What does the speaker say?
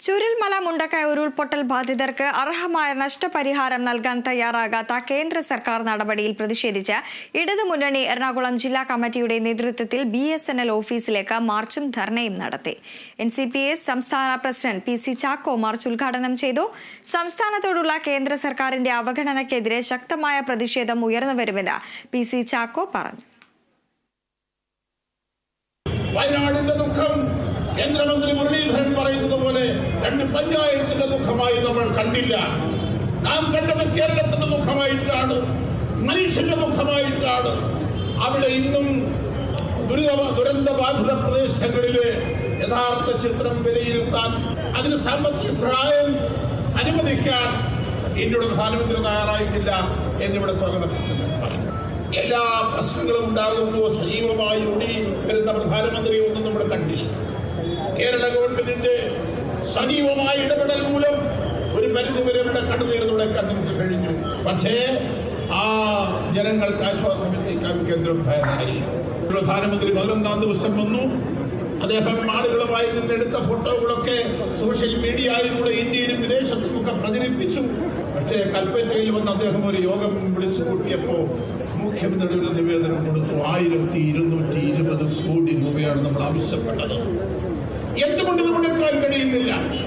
ചുരുൾമല മുണ്ടക്കയ ഉരുൾപൊട്ടൽ ബാധിതർക്ക് അർഹമായ നഷ്ടപരിഹാരം നൽകാൻ തയ്യാറാകാത്ത കേന്ദ്ര സർക്കാർ നടപടിയിൽ പ്രതിഷേധിച്ച് ഇടതുമുന്നണി എറണാകുളം ജില്ലാ കമ്മിറ്റിയുടെ നേതൃത്വത്തിൽ ബി എസ് എൻ എൽ ഓഫീസിലേക്ക് മാർച്ചും ധർണയും നടത്തി. എൻ സി പി എസ് സംസ്ഥാന president P C Chacko march ഉദ്ഘാടനം ചെയ്തു. സംസ്ഥാനത്തോടുള്ള കേന്ദ്ര സർക്കാരിന്റെ അവഗണനയ്ക്കെതിരെ ശക്തമായ പ്രതിഷേധം ഉയർന്നുവരുമെന്ന് പി സി ചാക്കോ പറഞ്ഞു. വയനാടിന്റെ ദുഃഖം കേന്ദ്രമന്ത്രി മുരളീധരൻ പറയുന്നത് പോലെ രണ്ട് പഞ്ചായത്തിന്റെ ദുഃഖമായി നമ്മൾ കണ്ടില്ല. നാം കണ്ടത് കേരളത്തിന്റെ ദുഃഖമായിട്ടാണ് മനുഷ്യന്റെ ദുഃഖമായിട്ടാണ്. അവിടെ ഇന്നും ദുരിത ദുരന്തബാധിത പ്രദേശങ്ങളിലെ യഥാർത്ഥ ചിത്രം വിലയിരുത്താൻ അതിന് സാമ്പത്തിക സഹായം അനുവദിക്കാൻ ഇന്ത്യയുടെ പ്രധാനമന്ത്രി തയ്യാറായിട്ടില്ല എന്നിവിടെ സ്വാഗത പ്രസംഗം പറഞ്ഞു എല്ലാ പ്രശ്നങ്ങളും ഉണ്ടാകുമ്പോൾ സജീവമായി ഓടി വരുന്ന പ്രധാനമന്ത്രി ഒന്നും നമ്മൾ കണ്ടില്ല. കേരള ഗവൺമെന്റിന്റെ സജീവമായ ഇടപെടൽ മൂലം ഒരു പരിധിവരെ ഇവിടെ കണ്ണുനീർ കണ്ടുമുട്ടി കഴിഞ്ഞു. പക്ഷേ ആ ജനങ്ങൾക്ക് ആശ്വാസം എത്തിക്കാൻ കേന്ദ്രം തയ്യാറായി പ്രധാനമന്ത്രി പതിനൊന്നാം ദിവസം വന്നു. അദ്ദേഹം ആളുകളുമായി നിന്ന് എടുത്ത ഫോട്ടോകളൊക്കെ സോഷ്യൽ മീഡിയയിലൂടെ ഇന്ത്യയിലും വിദേശത്തുമൊക്കെ പ്രചരിപ്പിച്ചു. പക്ഷേ കൽപ്പറ്റയിൽ വന്ന് അദ്ദേഹം ഒരു യോഗം വിളിച്ചു കൂട്ടിയപ്പോ മുഖ്യമന്ത്രിയുടെ നിവേദനം കൊടുത്തു. ആയിരത്തി ഇരുന്നൂറ്റി ഇരുപത് കോടി രൂപയാണ് നമ്മൾ ആവശ്യപ്പെട്ടത്. piedra.